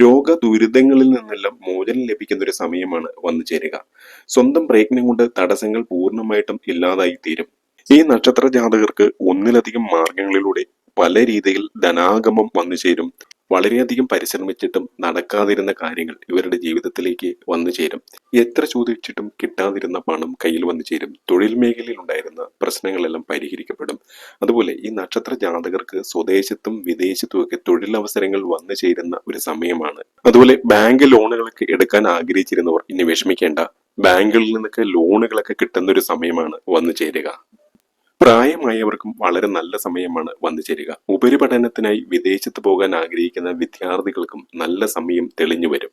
രോഗ ദുരിതങ്ങളിൽ നിന്നെല്ലാം മോചനം ലഭിക്കുന്ന ഒരു സമയമാണ് വന്നു ചേരുക. സ്വന്തം പ്രയത്നം കൊണ്ട് തടസ്സങ്ങൾ പൂർണമായിട്ടും ഇല്ലാതായി തീരും ഈ നക്ഷത്ര ജാതകർക്ക് ഒന്നിലധികം മാർഗങ്ങളിലൂടെ പല രീതിയിൽ ധനാഗമം വന്നു ചേരും. വളരെയധികം പരിശ്രമിച്ചിട്ടും നടക്കാതിരുന്ന കാര്യങ്ങൾ ഇവരുടെ ജീവിതത്തിലേക്ക് വന്നു ചേരും. എത്ര ചോദിച്ചിട്ടും കിട്ടാതിരുന്ന പണം കയ്യിൽ വന്നു ചേരും. തൊഴിൽ മേഖലയിൽ ഉണ്ടായിരുന്ന പ്രശ്നങ്ങളെല്ലാം പരിഹരിക്കപ്പെടും. അതുപോലെ ഈ നക്ഷത്ര ജാതകർക്ക് സ്വദേശത്തും വിദേശത്തും ഒക്കെ തൊഴിലവസരങ്ങൾ വന്നു ചേരുന്ന ഒരു സമയമാണ്. അതുപോലെ ബാങ്ക് ലോണുകളൊക്കെ എടുക്കാൻ ആഗ്രഹിച്ചിരുന്നവർ ഇനി വിഷമിക്കേണ്ട. ബാങ്കുകളിൽ നിന്നൊക്കെ ലോണുകളൊക്കെ കിട്ടുന്ന ഒരു സമയമാണ് വന്നു ചേരുക. പ്രായമായവർക്കും വളരെ നല്ല സമയമാണ് വന്നു ചേരുക. ഉപരിപഠനത്തിനായി വിദേശത്ത് പോകാൻ ആഗ്രഹിക്കുന്ന വിദ്യാർത്ഥികൾക്കും നല്ല സമയം തെളിഞ്ഞു വരും.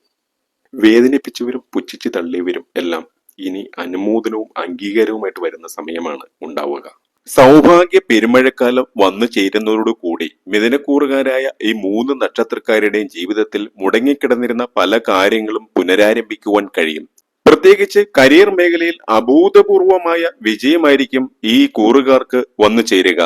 വേദനിപ്പിച്ചവരും പുച്ഛിച്ച് തള്ളിയവരും എല്ലാം ഇനി അനുമോദനവും അംഗീകാരവുമായിട്ട് വരുന്ന സമയമാണ് ഉണ്ടാവുക. സൗഭാഗ്യ പെരുമഴക്കാലം വന്നു ചേരുന്നതോടുകൂടി മിഥുനക്കൂറുകാരായ ഈ മൂന്ന് നക്ഷത്രക്കാരുടെയും ജീവിതത്തിൽ മുടങ്ങിക്കിടന്നിരുന്ന പല കാര്യങ്ങളും പുനരാരംഭിക്കുവാൻ കഴിയും. പ്രത്യേകിച്ച് കരിയർ മേഖലയിൽ അഭൂതപൂർവമായ വിജയമായിരിക്കും ഈ കൂറുകാർക്ക് വന്നു ചേരുക.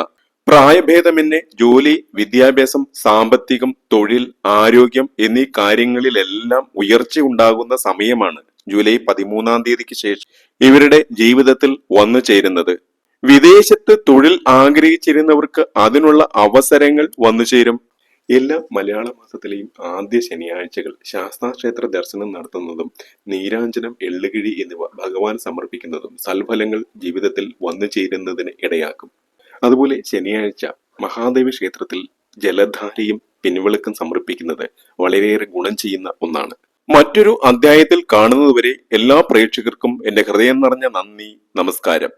പ്രായഭേദമെന്നെ ജോലി വിദ്യാഭ്യാസം സാമ്പത്തികം തൊഴിൽ ആരോഗ്യം എന്നീ കാര്യങ്ങളിലെല്ലാം ഉയർച്ച ഉണ്ടാകുന്ന സമയമാണ് ജൂലൈ പതിമൂന്നാം തീയതിക്ക് ശേഷം ഇവരുടെ ജീവിതത്തിൽ വന്നു ചേരുന്നത്. വിദേശത്ത് തൊഴിൽ ആഗ്രഹിച്ചിരുന്നവർക്ക് അതിനുള്ള അവസരങ്ങൾ വന്നു ചേരും. എല്ലാ മലയാള മാസത്തിലെയും ആദ്യ ശനിയാഴ്ചകൾ ശാസ്താക്ഷേത്ര ദർശനം നടത്തുന്നതും നീരാഞ്ജനം എള്ളുകിഴി എന്നിവ ഭഗവാൻ സമർപ്പിക്കുന്നതും സൽഫലങ്ങൾ ജീവിതത്തിൽ വന്നു ചേരുന്നതിന് ഇടയാക്കും. അതുപോലെ ശനിയാഴ്ച മഹാദേവ ക്ഷേത്രത്തിൽ ജലധാരയും പിൻവിളക്കും സമർപ്പിക്കുന്നത് വളരെയേറെ ഗുണം ചെയ്യുന്ന ഒന്നാണ്. മറ്റൊരു അധ്യായത്തിൽ കാണുന്നതുവരെ എല്ലാ പ്രേക്ഷകർക്കും എന്റെ ഹൃദയം നിറഞ്ഞ നന്ദി നമസ്കാരം.